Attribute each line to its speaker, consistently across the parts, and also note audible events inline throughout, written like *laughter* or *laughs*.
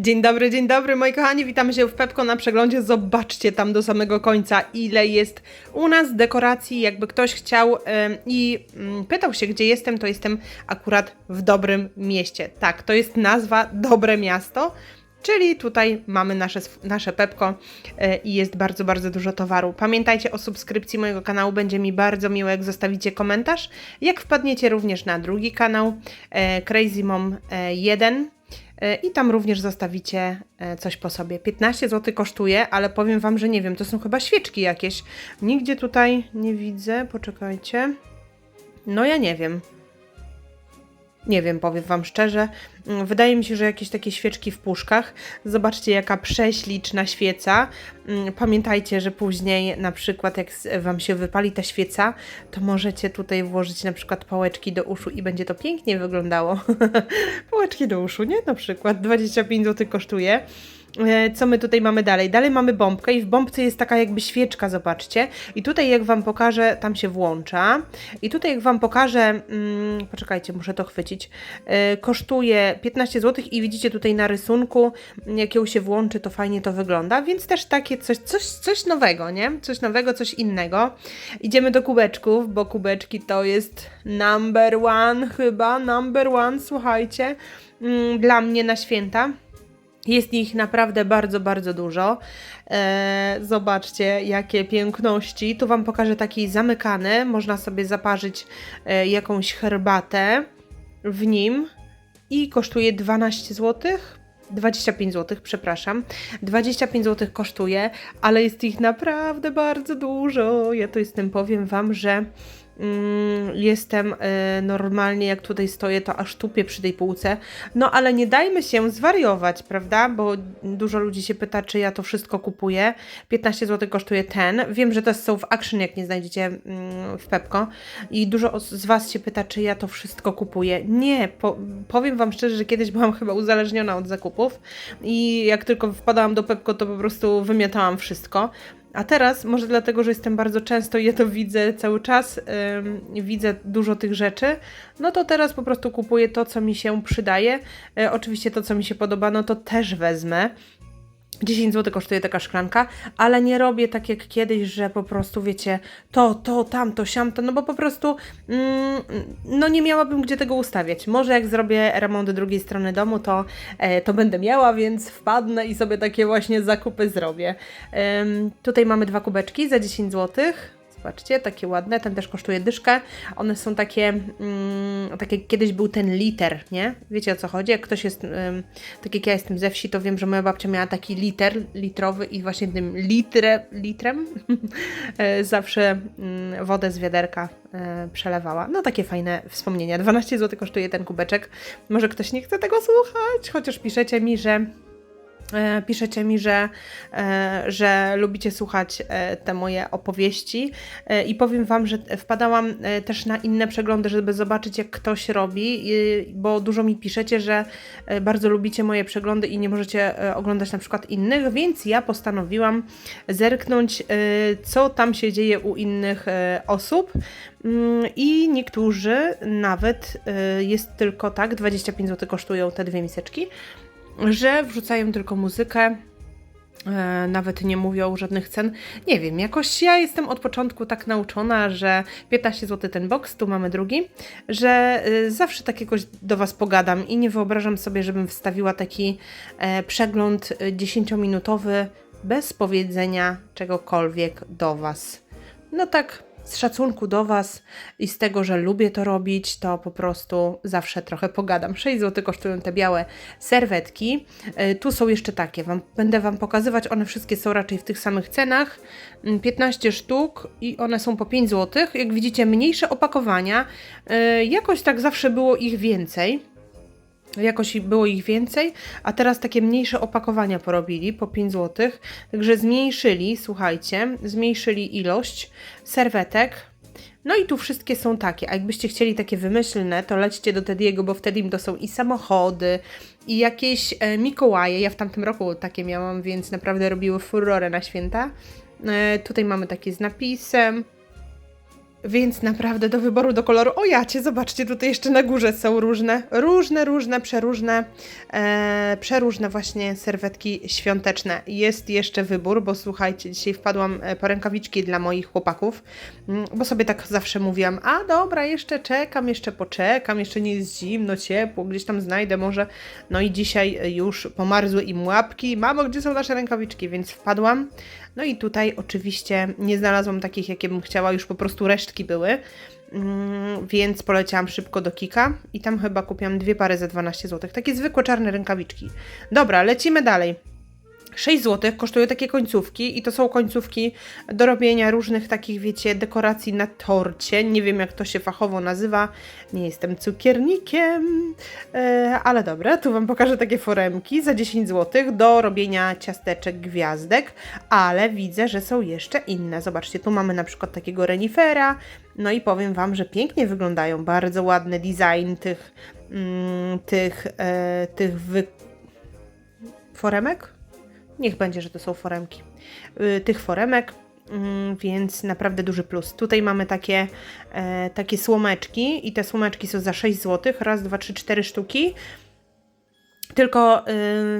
Speaker 1: Dzień dobry, dzień dobry moi kochani, witamy się w Pepko na przeglądzie. Zobaczcie tam do samego końca, ile jest u nas dekoracji. Jakby ktoś chciał i mm, pytał się, gdzie jestem, to jestem akurat w dobrym mieście. Tak, to jest nazwa Dobre Miasto. Czyli tutaj mamy nasze, nasze Pepko e, i jest bardzo, bardzo dużo towaru. Pamiętajcie o subskrypcji mojego kanału, będzie mi bardzo miło, jak zostawicie komentarz. Jak wpadniecie również na drugi kanał e, Crazy Mom e, 1 e, i tam również zostawicie e, coś po sobie. 15 zł kosztuje, ale powiem Wam, że nie wiem, to są chyba świeczki jakieś. Nigdzie tutaj nie widzę, poczekajcie. No ja nie wiem. Nie wiem, powiem Wam szczerze. Mm, Wydaje mi się, że jakieś takie świeczki w puszkach. Zobaczcie, jaka prześliczna świeca. Mm, Pamiętajcie, że później, na przykład, jak Wam się wypali ta świeca, to możecie tutaj włożyć na przykład pałeczki do uszu i będzie to pięknie wyglądało. *laughs* pałeczki do uszu, nie? Na przykład 25 zł kosztuje. E, Co my tutaj mamy dalej? Dalej mamy bombkę i w bombce jest taka jakby świeczka, zobaczcie. I tutaj jak Wam pokażę, tam się włącza. I tutaj jak Wam pokażę, mm, poczekajcie, muszę to chwycić, e, kosztuje 15 zł i widzicie tutaj na rysunku, jak ją się włączy, to fajnie to wygląda, więc też takie coś, coś, coś nowego, nie? Coś nowego, coś innego. Idziemy do kubeczków, bo kubeczki to jest number one chyba, number one, słuchajcie, mm, dla mnie na święta. Jest ich naprawdę bardzo, bardzo dużo. E, zobaczcie, jakie piękności. Tu Wam pokażę taki zamykany. Można sobie zaparzyć e, jakąś herbatę w nim i kosztuje 12 zł. 25 zł, przepraszam. 25 zł kosztuje, ale jest ich naprawdę bardzo dużo. Ja to jestem, powiem Wam, że jestem e, normalnie, jak tutaj stoję, to aż tupię przy tej półce. No ale nie dajmy się zwariować, prawda? Bo dużo ludzi się pyta, czy ja to wszystko kupuję. 15 zł kosztuje ten. Wiem, że to są w Action, jak nie znajdziecie mm, w Pepko. I dużo z Was się pyta, czy ja to wszystko kupuję. Nie, po, powiem Wam szczerze, że kiedyś byłam chyba uzależniona od zakupów i jak tylko wpadałam do Pepko, to po prostu wymiatałam wszystko. A teraz, może dlatego, że jestem bardzo często i ja to widzę cały czas, ym, widzę dużo tych rzeczy, no to teraz po prostu kupuję to, co mi się przydaje. E, oczywiście to, co mi się podoba, no to też wezmę. 10 zł kosztuje taka szklanka, ale nie robię tak jak kiedyś, że po prostu wiecie, to, to, tamto, siamto, no bo po prostu mm, no nie miałabym gdzie tego ustawiać. Może jak zrobię remont drugiej strony domu, to, e, to będę miała, więc wpadnę i sobie takie właśnie zakupy zrobię. Tutaj mamy dwa kubeczki za 10 złotych. Zobaczcie, takie ładne, ten też kosztuje dyszkę. One są takie, mm, tak jak kiedyś był ten liter, nie? Wiecie o co chodzi? Jak ktoś jest, ym, tak jak ja jestem ze wsi, to wiem, że moja babcia miała taki liter litrowy i właśnie tym litre, litrem *laughs* e, zawsze mm, wodę z wiaderka e, przelewała. No takie fajne wspomnienia. 12 zł kosztuje ten kubeczek. Może ktoś nie chce tego słuchać, chociaż piszecie mi, że Piszecie mi, że, e, że lubicie słuchać e, te moje opowieści E, i powiem Wam, że wpadałam e, też na inne przeglądy, żeby zobaczyć jak ktoś robi, bo dużo mi piszecie, że e, bardzo lubicie moje przeglądy i nie możecie e, oglądać na przykład innych, więc ja postanowiłam zerknąć, e, co tam się dzieje u innych e, osób. Mm, I niektórzy nawet e, jest tylko tak, 25 zł kosztują te dwie miseczki, że wrzucają tylko muzykę, e, nawet nie mówią żadnych cen. Nie wiem, jakoś ja jestem od początku tak nauczona, że 15 zł ten box, tu mamy drugi, że e, zawsze tak jakoś do Was pogadam i nie wyobrażam sobie, żebym wstawiła taki e, przegląd e, 10-minutowy bez powiedzenia czegokolwiek do Was. No tak, z szacunku do Was i z tego, że lubię to robić, to po prostu zawsze trochę pogadam. 6 zł kosztują te białe serwetki. E, Tu są jeszcze takie, wam, będę Wam pokazywać, one wszystkie są raczej w tych samych cenach. Mm, 15 sztuk i one są po 5 zł. Jak widzicie, mniejsze opakowania. E, Jakoś tak zawsze było ich więcej. Jakoś było ich więcej, a teraz takie mniejsze opakowania porobili po 5 zł. Także zmniejszyli, słuchajcie, zmniejszyli ilość serwetek. No i tu wszystkie są takie. A jakbyście chcieli takie wymyślne, to lećcie do Tediego, bo wtedy im to są i samochody, i jakieś e, Mikołaje. Ja w tamtym roku takie miałam, więc naprawdę robiły furorę na święta. E, tutaj mamy takie z napisem. Więc naprawdę do wyboru, do koloru. O jacie, zobaczcie, tutaj jeszcze na górze są różne, różne, różne, przeróżne, e, przeróżne właśnie serwetki świąteczne. Jest jeszcze wybór, bo słuchajcie, dzisiaj wpadłam e, po rękawiczki dla moich chłopaków, mm, bo sobie tak zawsze mówiłam, a dobra, jeszcze czekam, jeszcze poczekam, jeszcze nie jest zimno, ciepło, gdzieś tam znajdę może. No i dzisiaj już pomarzły im łapki. Mamo, gdzie są nasze rękawiczki? Więc wpadłam. No i tutaj oczywiście nie znalazłam takich, jakie bym chciała, już po prostu resztki były. Mm, więc poleciałam szybko do Kika i tam chyba kupiłam dwie pary za 12 zł. Takie zwykłe czarne rękawiczki. Dobra, lecimy dalej. 6 zł kosztują takie końcówki i to są końcówki do robienia różnych takich, wiecie, dekoracji na torcie. Nie wiem, jak to się fachowo nazywa. Nie jestem cukiernikiem, e, ale dobra, tu Wam pokażę takie foremki za 10 zł do robienia ciasteczek, gwiazdek, ale widzę, że są jeszcze inne. Zobaczcie, tu mamy na przykład takiego renifera, no i powiem Wam, że pięknie wyglądają. Bardzo ładny design tych, mm, tych, e, tych wy... foremek? Niech będzie, że to są foremki. Y, tych foremek, mm, więc naprawdę duży plus. Tutaj mamy takie, e, takie słomeczki i te słomeczki są za 6 zł. Raz, dwa, trzy, cztery sztuki. Tylko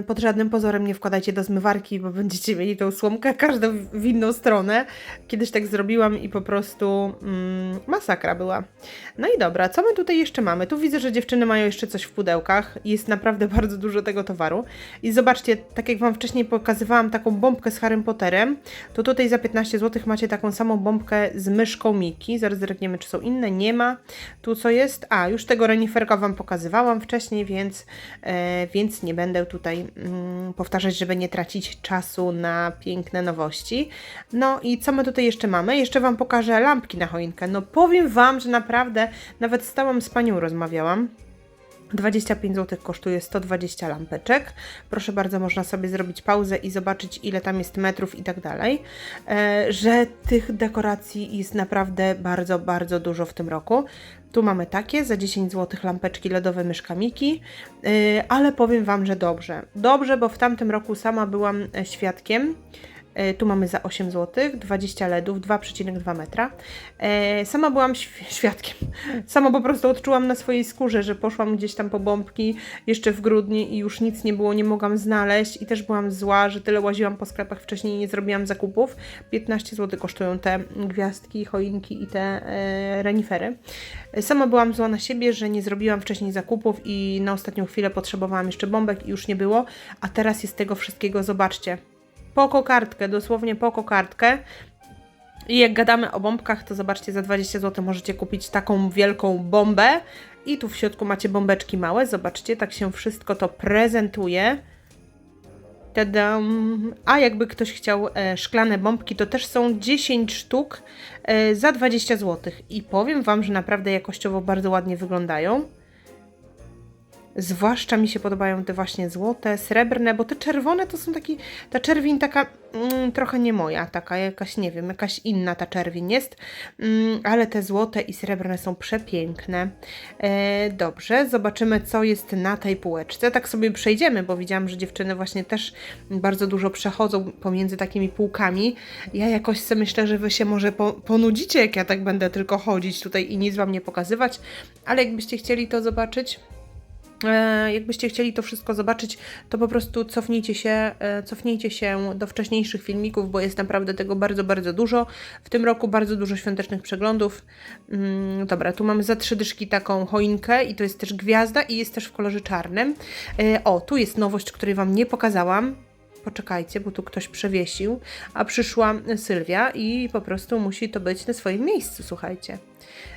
Speaker 1: y, pod żadnym pozorem nie wkładajcie do zmywarki, bo będziecie mieli tą słomkę każdą w inną stronę. Kiedyś tak zrobiłam i po prostu mm, masakra była. No i dobra, co my tutaj jeszcze mamy? Tu widzę, że dziewczyny mają jeszcze coś w pudełkach. Jest naprawdę *laughs* bardzo dużo tego towaru. I zobaczcie, tak jak Wam wcześniej pokazywałam taką bombkę z Harry Potterem, to tutaj za 15 zł macie taką samą bombkę z myszką Miki. Zaraz zerkniemy, czy są inne. Nie ma. Tu co jest? A, już tego reniferka Wam pokazywałam wcześniej, więc, e, więc nie będę tutaj mm, powtarzać, żeby nie tracić czasu na piękne nowości. No i co my tutaj jeszcze mamy? Jeszcze Wam pokażę lampki na choinkę. No powiem Wam, że naprawdę nawet stałam z Panią rozmawiałam. 25 zł kosztuje 120 lampeczek. Proszę bardzo, można sobie zrobić pauzę i zobaczyć, ile tam jest metrów i tak dalej. E, że tych dekoracji jest naprawdę bardzo, bardzo dużo w tym roku. Tu mamy takie za 10 zł lampeczki LEDowe myszkamiki, yy, ale powiem Wam, że dobrze. Dobrze, bo w tamtym roku sama byłam e, świadkiem E, tu mamy za 8 zł, 20 LEDów, 2,2 metra. E, sama byłam *laughs* świadkiem. Sama po prostu odczułam na swojej skórze, że poszłam gdzieś tam po bombki jeszcze w grudniu i już nic nie było, nie mogłam znaleźć i też byłam zła, że tyle łaziłam po sklepach wcześniej i nie zrobiłam zakupów. 15 zł kosztują te gwiazdki, choinki i te e, renifery. Sama byłam zła na siebie, że nie zrobiłam wcześniej zakupów i na ostatnią chwilę potrzebowałam jeszcze bombek i już nie było, a teraz jest tego wszystkiego, zobaczcie po kokardkę, dosłownie po kokardkę. I jak gadamy o bombkach, to zobaczcie, za 20 zł możecie kupić taką wielką bombę. I tu w środku macie bombeczki małe. Zobaczcie, tak się wszystko to prezentuje. Tadam. A jakby ktoś chciał e, szklane bombki, to też są 10 sztuk e, za 20 zł. I powiem Wam, że naprawdę jakościowo bardzo ładnie wyglądają. Zwłaszcza mi się podobają te właśnie złote, srebrne, bo te czerwone to są taki, ta czerwień taka mm, trochę nie moja, taka jakaś, nie wiem, jakaś inna ta czerwień jest, mm, ale te złote i srebrne są przepiękne. E, dobrze, zobaczymy co jest na tej półeczce. Tak sobie przejdziemy, bo widziałam, że dziewczyny właśnie też bardzo dużo przechodzą pomiędzy takimi półkami. Ja jakoś sobie myślę, że Wy się może po, ponudzicie, jak ja tak będę tylko chodzić tutaj i nic Wam nie pokazywać, ale jakbyście chcieli to zobaczyć, jakbyście chcieli to wszystko zobaczyć, to po prostu cofnijcie się, e, cofnijcie się do wcześniejszych filmików, bo jest naprawdę tego bardzo, bardzo dużo. W tym roku bardzo dużo świątecznych przeglądów. Mm, dobra, tu mamy za trzy dyszki taką choinkę i to jest też gwiazda i jest też w kolorze czarnym. E, o, tu jest nowość, której Wam nie pokazałam. Poczekajcie, bo tu ktoś przewiesił, a przyszła Sylwia i po prostu musi to być na swoim miejscu, słuchajcie.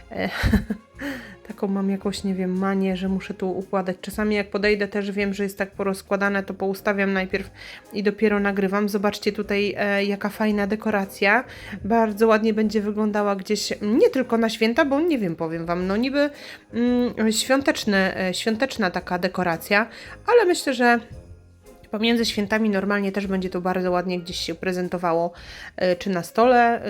Speaker 1: *laughs* taką mam jakąś, nie wiem, manię, że muszę tu układać. Czasami jak podejdę też wiem, że jest tak porozkładane, to poustawiam najpierw i dopiero nagrywam. Zobaczcie tutaj e, jaka fajna dekoracja. Bardzo ładnie będzie wyglądała gdzieś, nie tylko na święta, bo nie wiem, powiem Wam, no niby mm, świąteczne, e, świąteczna taka dekoracja, ale myślę, że Pomiędzy świętami normalnie też będzie to bardzo ładnie gdzieś się prezentowało, e, czy na stole,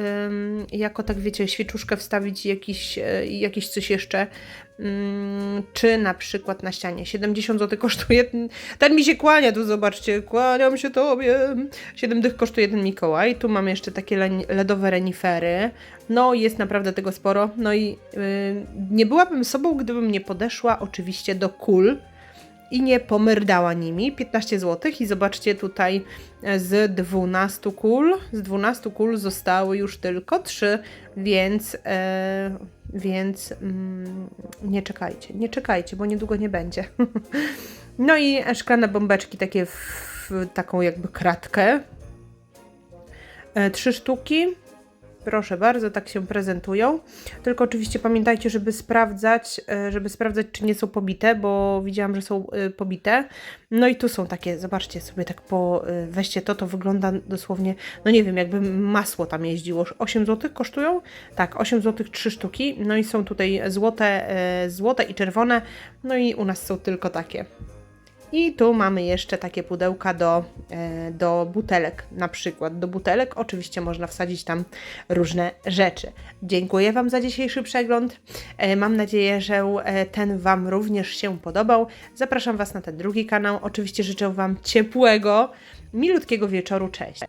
Speaker 1: jako tak wiecie, świeczuszkę wstawić i jakiś, e, jakiś coś jeszcze, ym, czy na przykład na ścianie. 70 zł kosztuje, ten, mi się kłania, tu zobaczcie, kłaniam się tobie. 7 dych kosztuje ten Mikołaj, tu mamy jeszcze takie LEDowe renifery, no jest naprawdę tego sporo, no i y, nie byłabym sobą, gdybym nie podeszła oczywiście do kul, i nie pomerdała nimi. 15 zł i zobaczcie tutaj e, z 12 kul, z 12 kul zostały już tylko 3, więc, e, więc mm, nie czekajcie, nie czekajcie, bo niedługo nie będzie. *laughs* no i szklane bombeczki takie w, w taką jakby kratkę. E, Trzy sztuki. Proszę bardzo, tak się prezentują. Tylko oczywiście pamiętajcie, żeby sprawdzać, e, żeby sprawdzać, czy nie są pobite, bo widziałam, że są e, pobite. No i tu są takie, zobaczcie sobie tak po, e, weźcie to, to wygląda dosłownie, no nie wiem, jakby masło tam jeździło. 8 zł kosztują? Tak, 8 zł 3 sztuki. No i są tutaj złote, złote i czerwone. No i u nas są tylko takie. I tu mamy jeszcze takie pudełka do, e, do butelek, na przykład. Do butelek oczywiście można wsadzić tam różne rzeczy. Dziękuję Wam za dzisiejszy przegląd. E, Mam nadzieję, że e, ten Wam również się podobał. Zapraszam Was na ten drugi kanał. Oczywiście życzę Wam ciepłego, milutkiego wieczoru. Cześć!